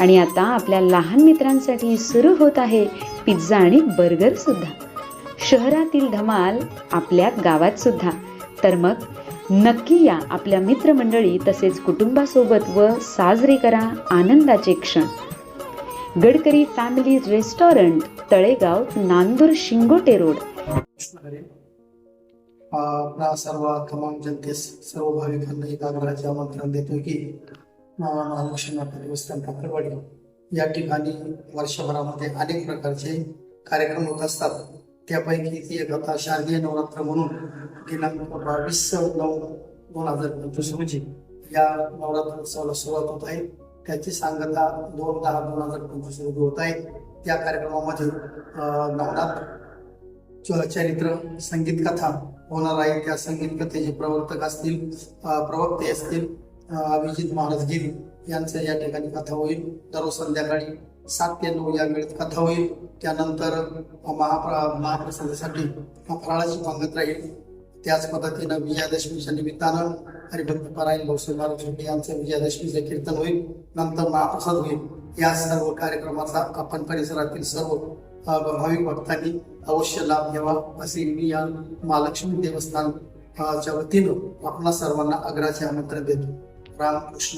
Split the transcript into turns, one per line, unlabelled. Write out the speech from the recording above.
आणि आता आपल्या लहान मित्रांसाठी सुरू होत आहे पिझ्झा आणि बर्गर सुद्धा. शहरातील धमाल आपल्या गावात सुद्धा. तर मग नक्की या आपल्या मित्रमंडळी तसेच कुटुंबासोबत व साजरे करा आनंदाचे क्षण. Gadkari family restaurant Talegaon Nandur Shingote road.
आपल्या सर्व तमाम जनतेस सर्व भाविकांना एक आग्रहाचे आमंत्रण देतो की महालक्ष्मी माता देवस्थान काकडवाडी या ठिकाणी वर्षभरामध्ये अनेक प्रकारचे कार्यक्रम होत असतात. त्यापैकी ती एक आता शारदीय नवरात्र म्हणून दिनांक बावीस नऊ दोन हजार पंचवीस रोजी या नवरात्र उत्सवाला सुरुवात होत आहे. त्याची सांगता दोन दहा दोन हजार पंचवीस रोजी होत आहे. त्या कार्यक्रमामध्ये नवरात्र च- चरित्र संगीत कथा होणार आहे. त्या संगीत कथेचे प्रवर्तक असतील प्रवक्ते असतील अभिजित महाराज गिरी यांचं या ठिकाणी कथा होईल. दररोज संध्याकाळी सात ते नऊ या वेळेत कथा होईल. त्यानंतर महाप्र महाप्रसादासाठी फराळाची मागत राहील. त्याच पद्धतीनं विजयादशमीच्या निमित्तानं हरिभक्त परायण भाऊसाहेब महाराज शेट्टी यांचं विजयादशमीचं कीर्तन होईल. नंतर महाप्रसाद होईल. या सर्व कार्यक्रमाचा आपण परिसरातील सर्व भाविक भक्तांनी अवश्य लाभ घ्यावा. असे मी या महालक्ष्मी देवस्थान च्या वतीनं आपणा सर्वांना आग्रहाचे आमंत्रण देतो. রামকৃষ্ণ